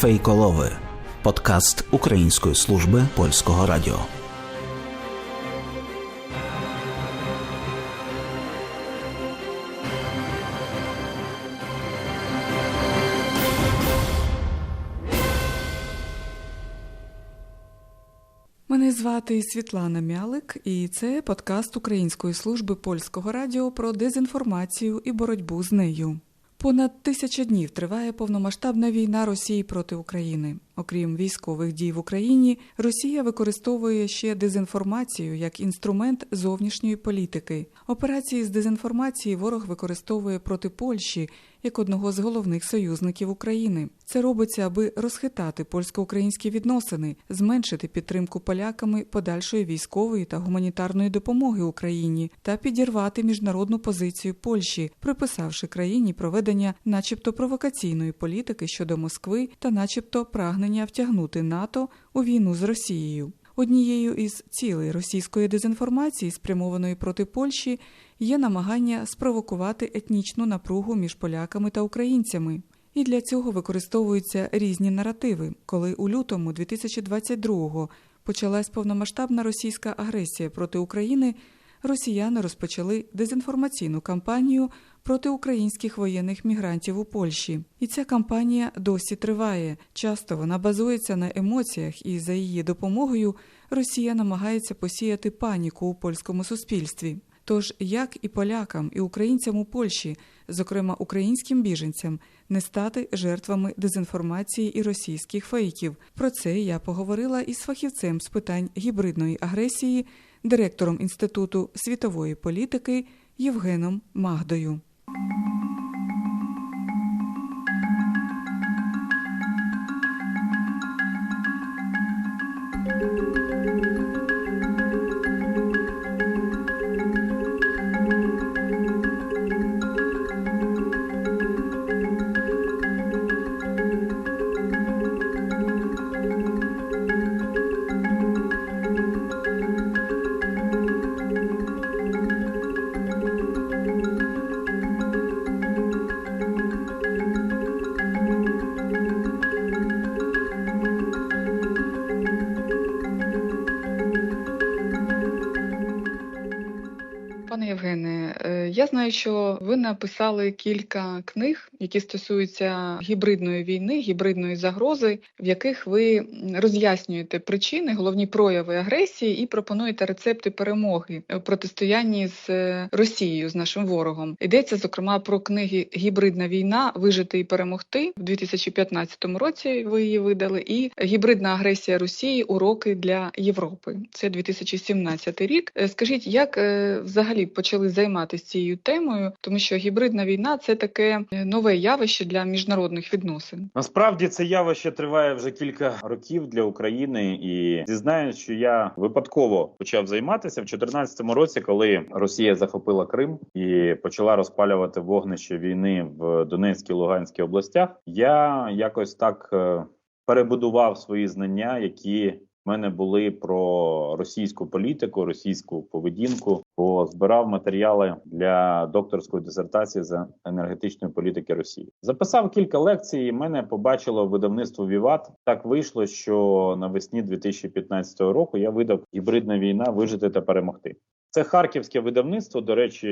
Фейколови подкаст Української служби польського радіо. Мене звати Світлана Мялик, і це подкаст Української служби польського радіо про дезінформацію і боротьбу з нею. Понад тисяча днів триває повномасштабна війна Росії проти України. Окрім військових дій в Україні, Росія використовує ще дезінформацію як інструмент зовнішньої політики. Операції з дезінформації ворог використовує проти Польщі як одного з головних союзників України. Це робиться, аби розхитати польсько-українські відносини, зменшити підтримку поляками подальшої військової та гуманітарної допомоги Україні та підірвати міжнародну позицію Польщі, приписавши країні проведення, начебто, провокаційної політики щодо Москви та, начебто, прагнення втягнути НАТО у війну з Росією. Однією із цілей російської дезінформації, спрямованої проти Польщі, є намагання спровокувати етнічну напругу між поляками та українцями. І для цього використовуються різні наративи. Коли у лютому 2022-го почалась повномасштабна російська агресія проти України, росіяни розпочали дезінформаційну кампанію проти українських воєнних мігрантів у Польщі. І ця кампанія досі триває. Часто вона базується на емоціях, і за її допомогою Росія намагається посіяти паніку у польському суспільстві. Тож як і полякам, і українцям у Польщі, зокрема українським біженцям, не стати жертвами дезінформації і російських фейків. Про це я поговорила із фахівцем з питань гібридної агресії, директором Інституту світової політики Євгеном Магдою. Знаю, що ви написали кілька книг, які стосуються гібридної війни, гібридної загрози, в яких ви роз'яснюєте причини, головні прояви агресії і пропонуєте рецепти перемоги в протистоянні з е, Росією, з нашим ворогом. Йдеться зокрема про книги Гібридна війна, вижити і перемогти в 2015 році. Ви її видали, і гібридна агресія Росії уроки для Європи. Це 2017 рік. Е, Скажіть, як взагалі почали займатися цією темою, тому що гібридна війна це таке е, нове явище для міжнародних відносин. Насправді це явище триває вже кілька років для України, і зізнаюсь, що я випадково почав займатися в 2014 році, коли Росія захопила Крим і почала розпалювати вогнище війни в Донецькій Луганській областях. Я якось так е, перебудував свої знання, які мене були про російську політику, російську поведінку, бо збирав матеріали для докторської дисертації з енергетичної політики Росії. Записав кілька лекцій. Мене побачило видавництво Віват. Так вийшло, що навесні 2015 року я видав гібридна війна вижити та перемогти. Це харківське видавництво. До речі,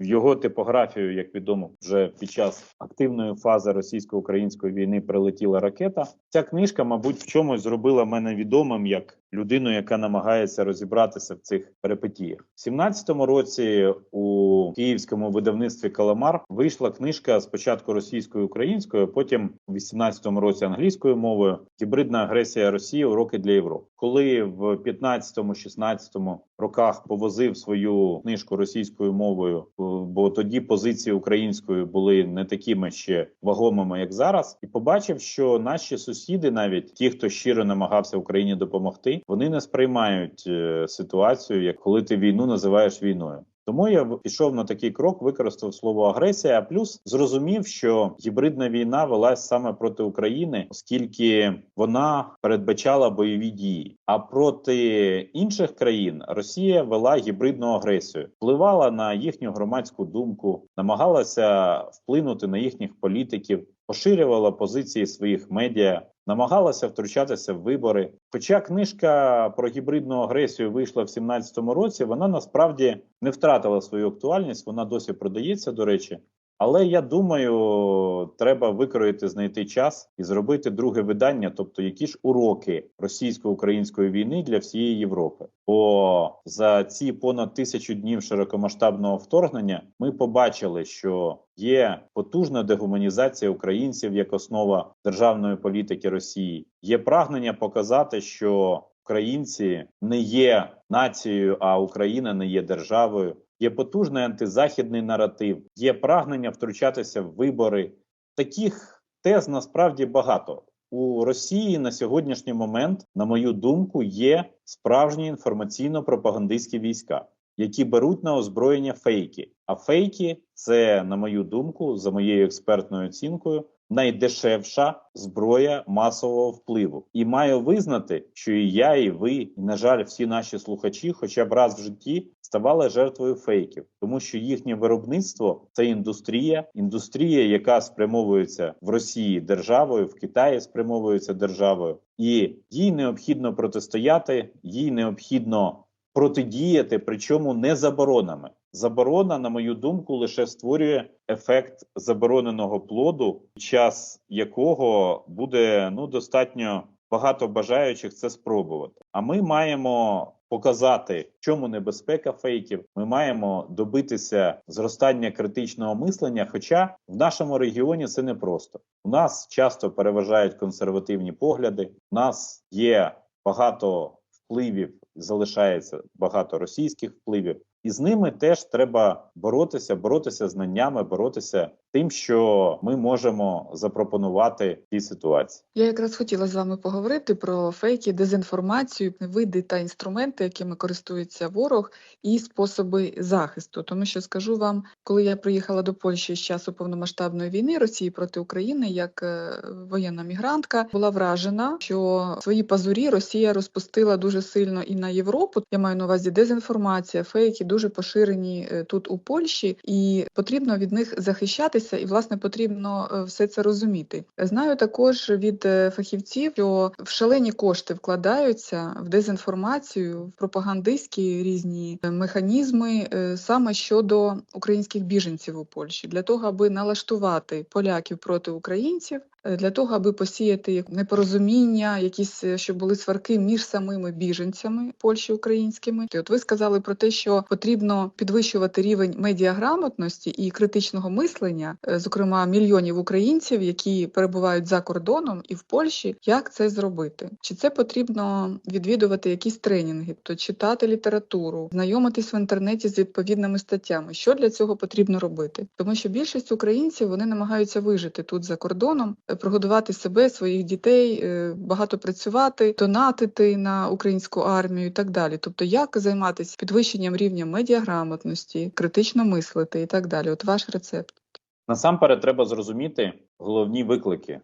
в його типографію, як відомо, вже під час активної фази російсько-української війни прилетіла ракета. Ця книжка, мабуть, в чомусь зробила мене відомим як людину, яка намагається розібратися в цих перипетіях. В 17-му році у київському видавництві Каламар вийшла книжка спочатку російською українською, потім у 18-му році англійською мовою гібридна агресія Росії уроки для Європи. Коли в 15-му, 16-му роках повозив свою книжку російською мовою, бо тоді позиції української були не такими ще вагомими, як зараз, і побачив, що наші сусіди, навіть ті, хто щиро намагався Україні допомогти, вони не сприймають е, ситуацію, як коли ти війну називаєш війною. Тому я пішов на такий крок, використав слово агресія. а Плюс зрозумів, що гібридна війна велась саме проти України, оскільки вона передбачала бойові дії. А проти інших країн Росія вела гібридну агресію, впливала на їхню громадську думку, намагалася вплинути на їхніх політиків, поширювала позиції своїх медіа. Намагалася втручатися в вибори. Хоча книжка про гібридну агресію вийшла в 17-му році, вона насправді не втратила свою актуальність. Вона досі продається, до речі. Але я думаю, треба викроїти, знайти час і зробити друге видання, тобто які ж уроки російсько-української війни для всієї Європи. Бо за ці понад тисячу днів широкомасштабного вторгнення ми побачили, що є потужна дегуманізація українців як основа державної політики Росії. Є прагнення показати, що українці не є нацією, а Україна не є державою. Є потужний антизахідний наратив, є прагнення втручатися в вибори. Таких тез насправді багато. У Росії на сьогоднішній момент, на мою думку, є справжні інформаційно-пропагандистські війська, які беруть на озброєння фейки. А фейки це, на мою думку, за моєю експертною оцінкою, найдешевша зброя масового впливу. І маю визнати, що і я, і ви, і на жаль, всі наші слухачі, хоча б раз в житті, ставали жертвою фейків, тому що їхнє виробництво це індустрія, індустрія, яка спрямовується в Росії державою, в Китаї спрямовується державою, і їй необхідно протистояти, їй необхідно протидіяти, причому не заборонами. Заборона, на мою думку, лише створює ефект забороненого плоду, час якого буде ну достатньо багато бажаючих це спробувати. А ми маємо показати, в чому небезпека фейків. Ми маємо добитися зростання критичного мислення. Хоча в нашому регіоні це непросто. У нас часто переважають консервативні погляди. У нас є багато впливів, залишається багато російських впливів. І з ними теж треба боротися, боротися знаннями, боротися тим, що ми можемо запропонувати цій ситуації. Я якраз хотіла з вами поговорити про фейки, дезінформацію, види та інструменти, якими користується ворог, і способи захисту. Тому що скажу вам, коли я приїхала до Польщі з часу повномасштабної війни Росії проти України, як е, воєнна мігрантка, була вражена, що свої пазурі Росія розпустила дуже сильно і на Європу. Я маю на увазі дезінформація, фейки дуже поширені е, тут у Польщі, і потрібно від них захищатися, і власне потрібно е, все це розуміти. Знаю також від е, фахівців, що в шалені кошти вкладаються в дезінформацію, в пропагандистські різні механізми саме щодо українських біженців у Польщі для того, аби налаштувати поляків проти українців. Е, Для того аби посіяти непорозуміння, якісь е, щоб були сварки між самими біженцями Польщі українськими. І От ви сказали про те, що потрібно підвищувати рівень медіаграмотності і критичного мислення, е, зокрема мільйонів українців, які перебувають за кордоном і в Польщі. Як це зробити? Чи це потрібно відвідувати якісь тренінги, то читати літературу, знайомитись в інтернеті з відповідними статтями? Що для цього потрібно робити? Тому що більшість українців вони намагаються вижити тут за кордоном, прогодувати себе, своїх дітей, е, багато працювати, донатити на українську армію і так далі. Тобто, як займатися підвищенням рівня медіаграмотності, критично мислити і так далі. От ваш рецепт. Насамперед, треба зрозуміти головні виклики,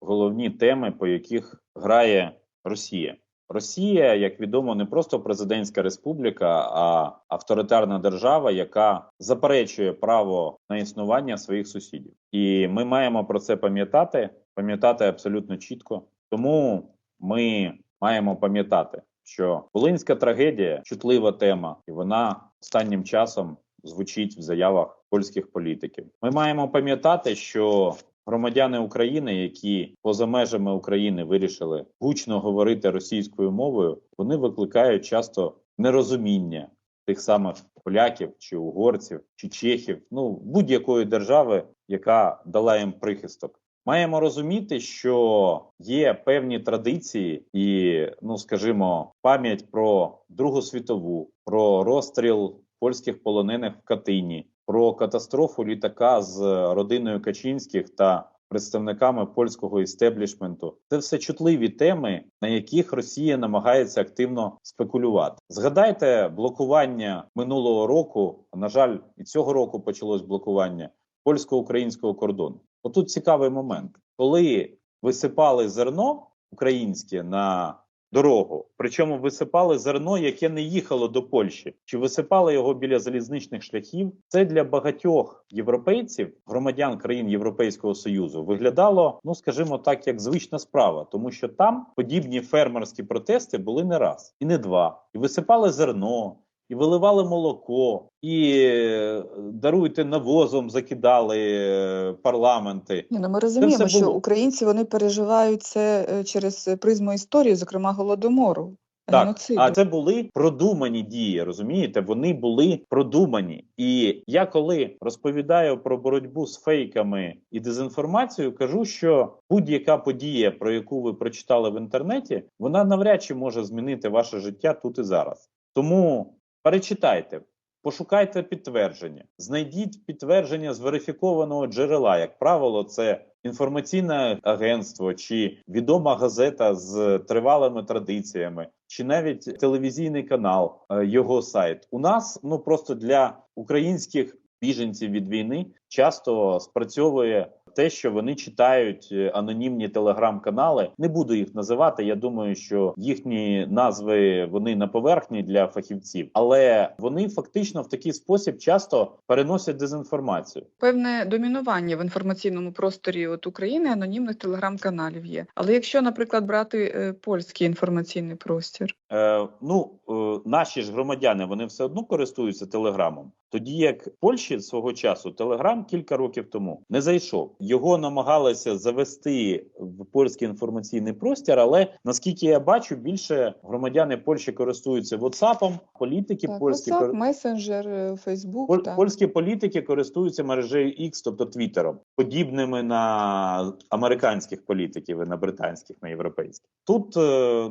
головні теми, по яких грає Росія. Росія, як відомо, не просто президентська республіка, а авторитарна держава, яка заперечує право на існування своїх сусідів. І ми маємо про це пам'ятати, пам'ятати абсолютно чітко. Тому ми маємо пам'ятати, що Волинська трагедія чутлива тема, і вона останнім часом звучить в заявах польських політиків. Ми маємо пам'ятати, що громадяни України, які поза межами України вирішили гучно говорити російською мовою, вони викликають часто нерозуміння тих самих поляків чи угорців чи чехів, ну будь-якої держави, яка дала їм прихисток. Маємо розуміти, що є певні традиції, і ну скажімо, пам'ять про Другу світову, про розстріл польських полонених в Катині, про катастрофу літака з родиною Качинських та представниками польського істеблішменту. Це все чутливі теми, на яких Росія намагається активно спекулювати. Згадайте блокування минулого року. На жаль, і цього року почалось блокування польсько-українського кордону. Отут цікавий момент, коли висипали зерно українське на дорогу, причому висипали зерно, яке не їхало до Польщі, чи висипали його біля залізничних шляхів. Це для багатьох європейців, громадян країн Європейського союзу, виглядало, ну скажімо так, як звична справа, тому що там подібні фермерські протести були не раз і не два, і висипали зерно. І виливали молоко, і е, даруйте навозом закидали е, парламенти. Ні, ну ми розуміємо, що українці вони переживають це е, через призму історії, зокрема голодомору, Так, а це були продумані дії, розумієте? Вони були продумані. І я коли розповідаю про боротьбу з фейками і дезінформацією, кажу, що будь-яка подія, про яку ви прочитали в інтернеті, вона навряд чи може змінити ваше життя тут і зараз. Тому перечитайте. Пошукайте підтвердження, знайдіть підтвердження з верифікованого джерела. Як правило, це інформаційне агентство чи відома газета з тривалими традиціями, чи навіть телевізійний канал, е, його сайт. У нас ну просто для українських біженців від війни часто спрацьовує те, що вони читають е, анонімні телеграм-канали. Не буду їх називати. Я думаю, що їхні назви вони на поверхні для фахівців, але вони фактично в такий спосіб часто переносять дезінформацію. Певне домінування в інформаційному просторі от України анонімних телеграм-каналів є. Але якщо, наприклад, брати е, польський інформаційний простір, Е, ну, е, наші ж громадяни вони все одно користуються телеграмом. Тоді як в Польщі свого часу телеграм кілька років тому не зайшов. Його намагалися завести в польський інформаційний простір, але наскільки я бачу, більше громадяни Польщі користуються WhatsApp, політики так, польські WhatsApp, месенджер, е, Facebook, Поль- так. Польські політики користуються мережею X, тобто Твіттером, подібними на американських політиків і на британських, на європейських. Тут е,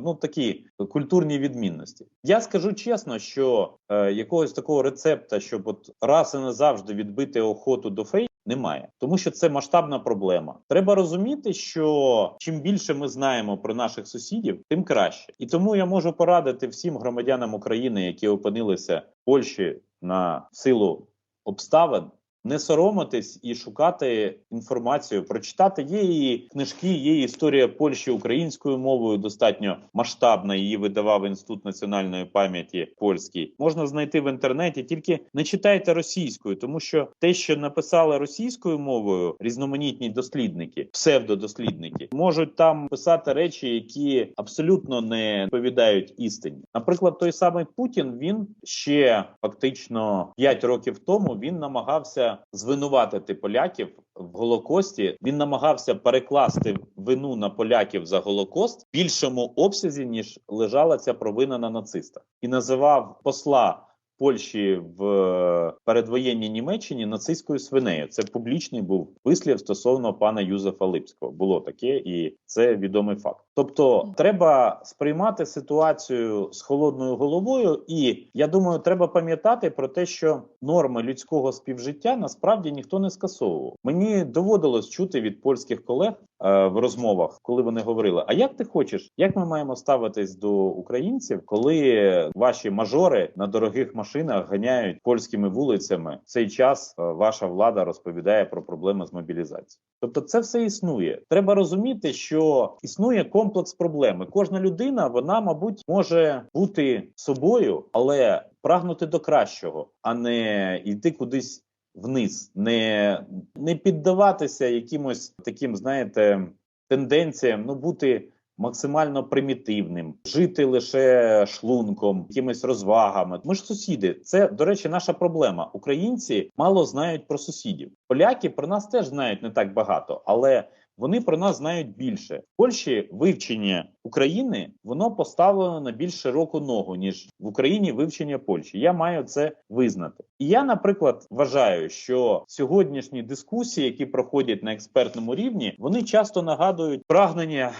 ну такі культурні відмінності. Я скажу чесно, що е, якогось такого рецепта, щоб от раз і назавжди відбити охоту до фейк. Немає, тому що це масштабна проблема. Треба розуміти, що чим більше ми знаємо про наших сусідів, тим краще. І тому я можу порадити всім громадянам України, які опинилися в Польщі на силу обставин, не соромитись і шукати інформацію, прочитати є її книжки, є історія Польщі українською мовою, достатньо масштабна. Її видавав інститут національної пам'яті польський. Можна знайти в інтернеті, тільки не читайте російською, тому що те, що написали російською мовою, різноманітні дослідники, псевдодослідники, можуть там писати речі, які абсолютно не відповідають істині. Наприклад, той самий Путін він ще фактично 5 років тому він намагався звинуватити поляків в Голокості. Він намагався перекласти вину на поляків за Голокост в більшому обсязі ніж лежала ця провина на нацистах, і називав посла. Польщі в е, передвоєнній Німеччині нацистською свинею. Це публічний був вислів стосовно пана Юзефа Липського. Було таке, і це відомий факт. Тобто, треба сприймати ситуацію з холодною головою, і я думаю, треба пам'ятати про те, що норми людського співжиття насправді ніхто не скасовував. Мені доводилось чути від польських колег е, в розмовах, коли вони говорили: А як ти хочеш, як ми маємо ставитись до українців, коли ваші мажори на дорогих машинах ганяють польськими вулицями? В цей час е, ваша влада розповідає про проблеми з мобілізацією. Тобто, це все існує. Треба розуміти, що існує комплекс проблеми. Кожна людина, вона, мабуть, може бути собою, але прагнути до кращого, а не йти кудись вниз, не, не піддаватися якимось таким, знаєте, тенденціям, ну бути максимально примітивним, жити лише шлунком, якимись розвагами. Ми ж сусіди. Це, до речі, наша проблема. Українці мало знають про сусідів. Поляки про нас теж знають не так багато, але вони про нас знають більше. В Польщі вивчення України воно поставлено на більш широку ногу ніж в Україні вивчення Польщі. Я маю це визнати. І я, наприклад, вважаю, що сьогоднішні дискусії, які проходять на експертному рівні, вони часто нагадують прагнення.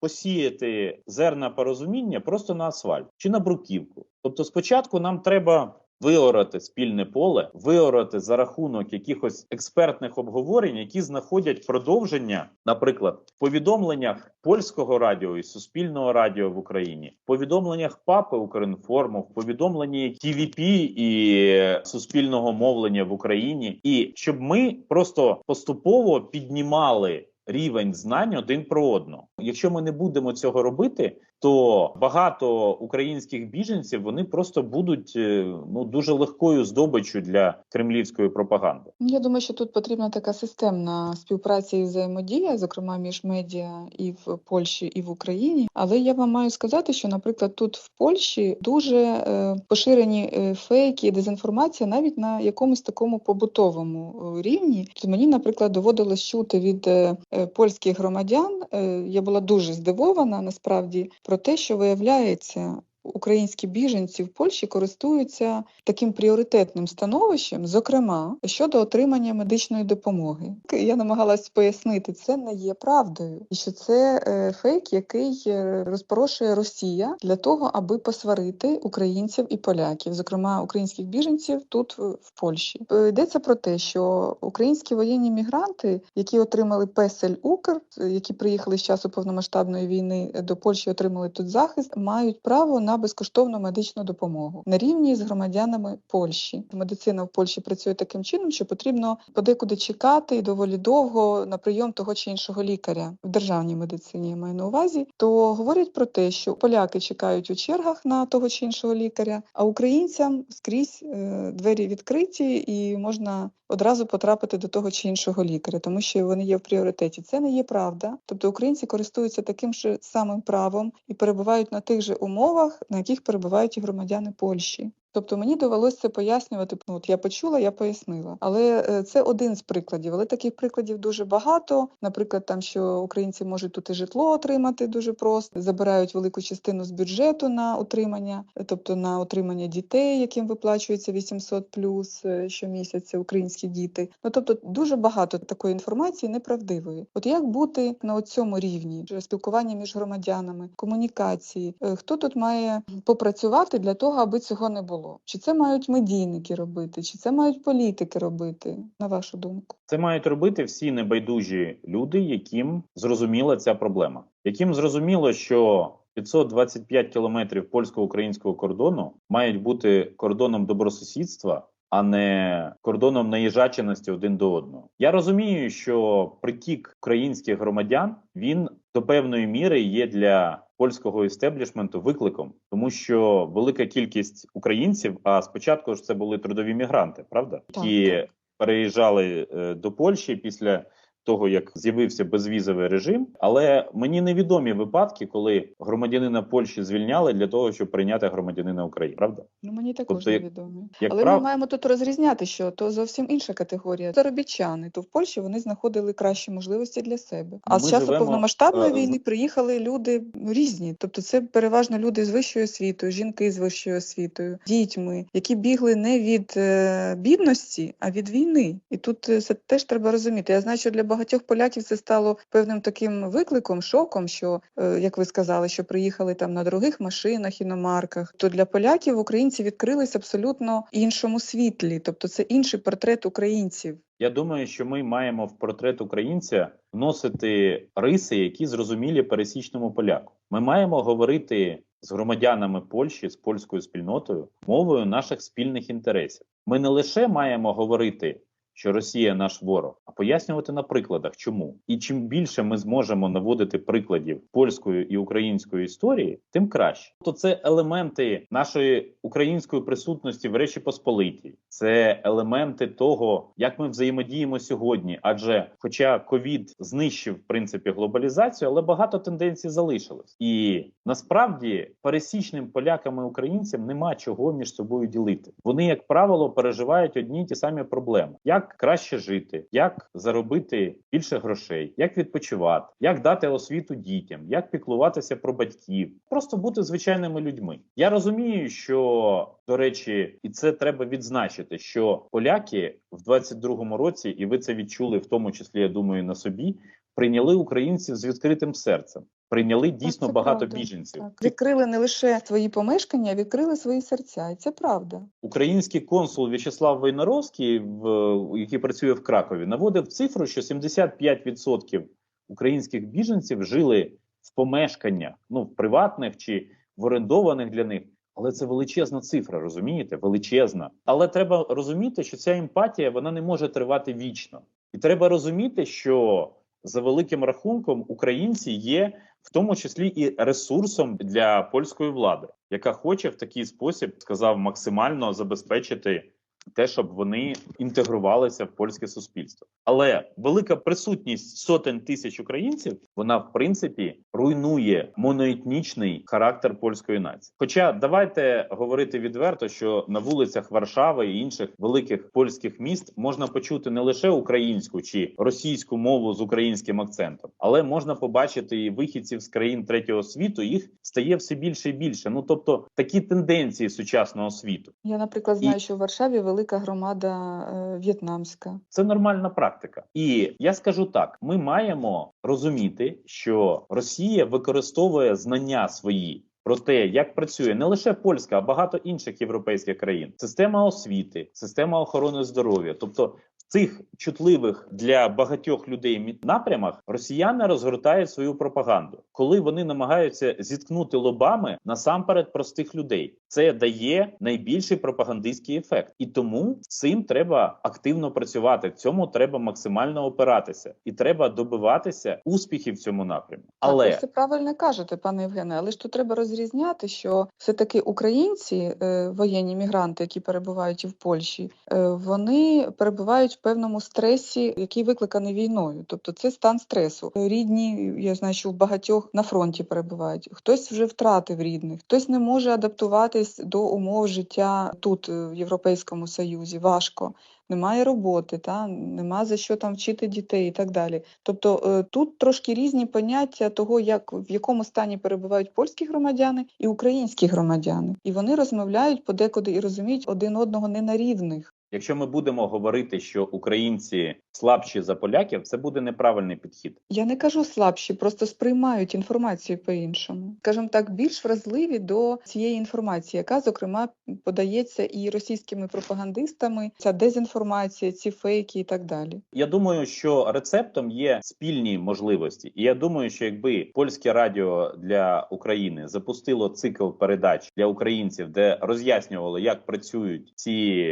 Посіяти зерна порозуміння просто на асфальт чи на бруківку. Тобто, спочатку нам треба виорати спільне поле, виорати за рахунок якихось експертних обговорень, які знаходять продовження, наприклад, в повідомленнях польського радіо і суспільного радіо в Україні, в повідомленнях ПАПи Укрінформу, в повідомленні ТВП і суспільного мовлення в Україні, і щоб ми просто поступово піднімали. Рівень знань один про одного. Якщо ми не будемо цього робити, то багато українських біженців вони просто будуть е, ну дуже легкою здобиччю для кремлівської пропаганди. Я думаю, що тут потрібна така системна співпраця і взаємодія, зокрема між медіа і в Польщі, і в Україні. Але я вам маю сказати, що, наприклад, тут в Польщі дуже е, поширені е, фейки, дезінформація навіть на якомусь такому побутовому е, рівні. Мені, наприклад, доводилось чути від е, польських громадян. е, Я була дуже здивована насправді про те, що виявляється. Українські біженці в Польщі користуються таким пріоритетним становищем, зокрема щодо отримання медичної допомоги. Я намагалась пояснити, це не є правдою, і що це е, фейк, який е, розпорошує Росія для того, аби посварити українців і поляків, зокрема українських біженців тут в Польщі. Е, Йдеться про те, що українські воєнні мігранти, які отримали песель Укр, які приїхали з часу повномасштабної війни до Польщі, отримали тут захист, мають право на безкоштовну медичну допомогу на рівні з громадянами Польщі. Медицина в Польщі працює таким чином, що потрібно подекуди чекати і доволі довго на прийом того чи іншого лікаря в державній медицині. Я маю на увазі, то говорять про те, що поляки чекають у чергах на того чи іншого лікаря, а українцям скрізь е, двері відкриті і можна одразу потрапити до того чи іншого лікаря, тому що вони є в пріоритеті. Це не є правда. Тобто українці користуються таким же самим правом і перебувають на тих же умовах, на яких перебувають і громадяни Польщі. Тобто мені довелося пояснювати. Ну, от я почула, я пояснила. Але е, це один з прикладів. Але таких прикладів дуже багато. Наприклад, там що українці можуть тут і житло отримати дуже просто, забирають велику частину з бюджету на утримання, е, тобто на утримання дітей, яким виплачується 800 плюс е, щомісяця українські діти. Ну тобто дуже багато такої інформації неправдивої. От як бути на цьому рівні спілкування між громадянами, комунікації? Е, Хто тут має попрацювати для того, аби цього не було? Чи це мають медійники робити, чи це мають політики робити, на вашу думку? Це мають робити всі небайдужі люди, яким зрозуміла ця проблема, яким зрозуміло, що 525 кілометрів польсько-українського кордону мають бути кордоном добросусідства, а не кордоном наїжаченості один до одного. Я розумію, що притік українських громадян він до певної міри є для польського істеблішменту викликом, тому що велика кількість українців, а спочатку ж це були трудові мігранти, правда, які так. переїжджали е, до Польщі після того, як з'явився безвізовий режим. Але мені невідомі випадки, коли громадянина Польщі звільняли для того, щоб прийняти громадянина України. Правда, Ну мені також Тобто, невідомі. як Але прав... ми маємо тут розрізняти, що то зовсім інша категорія. Заробітчани, то в Польщі вони знаходили кращі можливості для себе. А Ми з часу живемо, повномасштабної е, війни приїхали люди різні. Тобто, це переважно люди з вищою освітою, жінки з вищою освітою, дітьми, які бігли не від е, бідності, а від війни. І тут е, це теж треба розуміти. Я знаю, що для багатьох поляків це стало певним таким викликом, шоком, що е, як ви сказали, що приїхали там на дорогих машинах, іномарках. То для поляків українці відкрились абсолютно іншому світлі, тобто це інший портрет українців. Я думаю, що ми маємо в портрет українця вносити риси, які зрозумілі пересічному поляку. Ми маємо говорити з громадянами Польщі, з польською спільнотою мовою наших спільних інтересів. Ми не лише маємо говорити. Що Росія наш ворог, а пояснювати на прикладах, чому і чим більше ми зможемо наводити прикладів польської і української історії, тим краще. То це елементи нашої української присутності в Речі Посполитій, це елементи того, як ми взаємодіємо сьогодні. Адже, хоча ковід знищив в принципі глобалізацію, але багато тенденцій залишилось, і насправді пересічним полякам і українцям нема чого між собою ділити. Вони, як правило, переживають одні й ті самі проблеми: як краще жити, як заробити більше грошей, як відпочивати, як дати освіту дітям, як піклуватися про батьків, просто бути звичайними людьми. Я розумію, що до речі, і це треба відзначити, що поляки в 22-му році, і ви це відчули, в тому числі, я думаю, на собі. Прийняли українців з відкритим серцем. Прийняли дійсно це багато правда. біженців. Так. Відкрили не лише свої помешкання, а відкрили свої серця. І це правда. Український консул В'ячеслав Войнаровський, в який працює в Кракові, наводив цифру, що 75% українських біженців жили в помешканнях, ну в приватних чи в орендованих для них. Але це величезна цифра, розумієте? Величезна. Але треба розуміти, що ця емпатія вона не може тривати вічно, і треба розуміти, що за великим рахунком українці є в тому числі і ресурсом для польської влади, яка хоче в такий спосіб сказав максимально забезпечити те, щоб вони інтегрувалися в польське суспільство. Але велика присутність сотень тисяч українців вона в принципі руйнує моноетнічний характер польської нації. Хоча давайте говорити відверто, що на вулицях Варшави і інших великих польських міст можна почути не лише українську чи російську мову з українським акцентом, але можна побачити і вихідців з країн третього світу. Їх стає все більше і більше. Ну тобто такі тенденції сучасного світу. Я, наприклад, І- знаю, що в Варшаві велика громада е, в'єтнамська. Це нормальна практика. І я скажу так: ми маємо розуміти, що Росія використовує знання свої. Про те, як працює не лише польська, а багато інших європейських країн, система освіти, система охорони здоров'я. Тобто, цих чутливих для багатьох людей напрямах росіяни розгортають свою пропаганду, коли вони намагаються зіткнути лобами насамперед простих людей. Це дає найбільший пропагандистський ефект, і тому з цим треба активно працювати. Цьому треба максимально опиратися, і треба добиватися успіхів в цьому напрямі. Так, Але ви все правильно кажете, пане Євгене, але ж тут треба розрізняти, що все-таки українці, е, воєнні мігранти, які перебувають і в Польщі, е, вони перебувають в певному стресі, який викликаний війною. Тобто це стан стресу. Рідні, я знаю, що в багатьох на фронті перебувають. Хтось вже втратив рідних, хтось не може адаптуватись до умов життя тут, е, в Європейському Союзі. Важко. Немає роботи, та нема за що там вчити дітей і так далі. Тобто е, тут трошки різні поняття того, як в якому стані перебувають польські громадяни і українські громадяни, і вони розмовляють подекуди і розуміють один одного не на рівних. Якщо ми будемо говорити, що українці слабші за поляків, це буде неправильний підхід. Я не кажу слабші, просто сприймають інформацію по-іншому. Скажімо так, більш вразливі до цієї інформації, яка, зокрема, подається і російськими пропагандистами, ця дезінформація, ці фейки і так далі. Я думаю, що рецептом є спільні можливості, і я думаю, що якби польське радіо для України запустило цикл передач для українців, де роз'яснювало, як працюють ці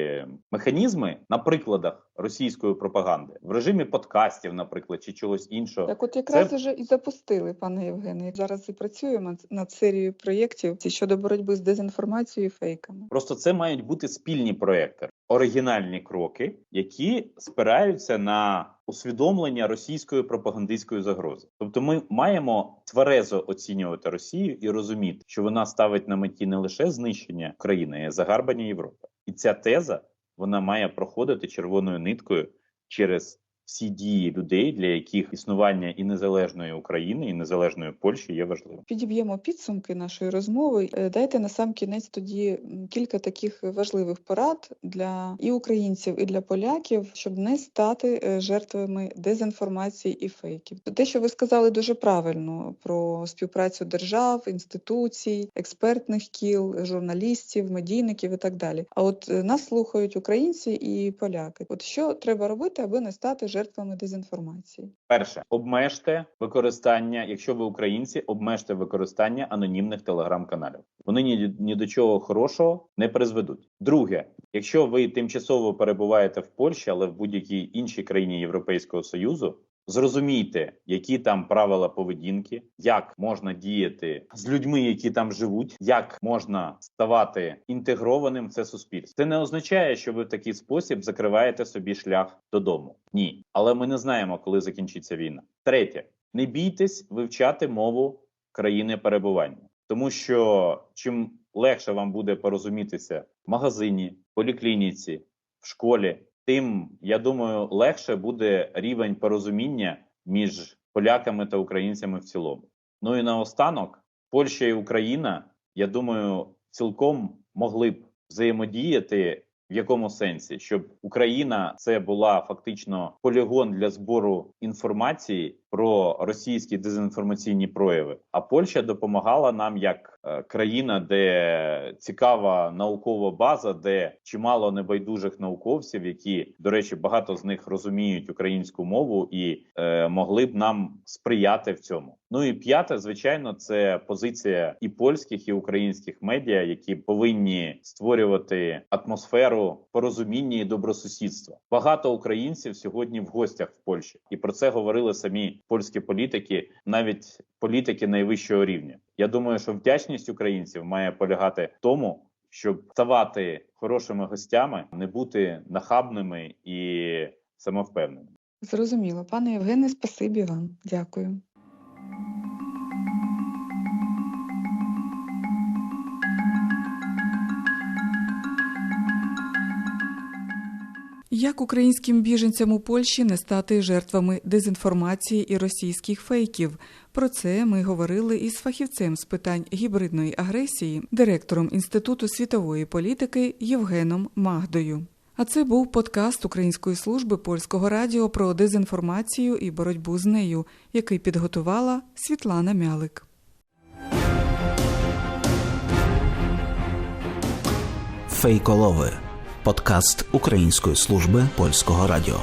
механізми на прикладах російської пропаганди в режимі подкастів, наприклад, чи чогось іншого. Так, от якраз Це- вже і запустили, пане Євгене. Зараз і працюємо над- над серією проєктів щодо боротьби з дезінформацією і фейками. Просто це мають бути спільні проекти, оригінальні кроки, які спираються на усвідомлення російської пропагандистської загрози. Тобто, ми маємо тверезо оцінювати Росію і розуміти, що вона ставить на меті не лише знищення країни, а й загарбання Європи. І ця теза вона має проходити червоною ниткою через всі дії людей, для яких існування і незалежної України, і незалежної Польщі є важливим. Підіб'ємо підсумки нашої розмови. Е, Дайте на сам кінець тоді кілька таких важливих порад для і українців, і для поляків, щоб не стати е, жертвами дезінформації і фейків. Те, що ви сказали дуже правильно про співпрацю держав, інституцій, експертних кіл, журналістів, медійників і так далі. А от е, нас слухають українці і поляки. От що треба робити, аби не стати жертвами дезінформації? Перше, обмежте використання, якщо ви українці, обмежте використання анонімних телеграм-каналів. Вони ні, ні до чого хорошого не призведуть. Друге, якщо ви тимчасово перебуваєте в Польщі, але в будь-якій іншій країні Європейського союзу. Зрозумійте, які там правила поведінки, як можна діяти з людьми, які там живуть, як можна ставати інтегрованим в це суспільство. Це не означає, що ви в такий спосіб закриваєте собі шлях додому. Ні, але ми не знаємо, коли закінчиться війна. Третє, не бійтесь вивчати мову країни перебування, тому що чим легше вам буде порозумітися в магазині, поліклініці, в школі, тим я думаю, легше буде рівень порозуміння між поляками та українцями в цілому. Ну і наостанок, Польща і Україна, я думаю, цілком могли б взаємодіяти в якому сенсі, щоб Україна це була фактично полігон для збору інформації про російські дезінформаційні прояви. А Польща допомагала нам як е, країна, де цікава наукова база, де чимало небайдужих науковців, які, до речі, багато з них розуміють українську мову і е, могли б нам сприяти в цьому. Ну і п'яте, звичайно, це позиція і польських, і українських медіа, які повинні створювати атмосферу порозуміння і добросусідства. Багато українців сьогодні в гостях в Польщі, і про це говорили самі польські політики, навіть політики найвищого рівня. Я думаю, що вдячність українців має полягати в тому, щоб ставати хорошими гостями, не бути нахабними і самовпевненими. Зрозуміло, пане Євгене, спасибі вам. Дякую. Як українським біженцям у Польщі не стати жертвами дезінформації і російських фейків? Про це ми говорили із фахівцем з питань гібридної агресії, директором Інституту світової політики Євгеном Магдою. А це був подкаст Української служби польського радіо про дезінформацію і боротьбу з нею, який підготувала Світлана Мялик. Фейколови подкаст Української служби польського радіо.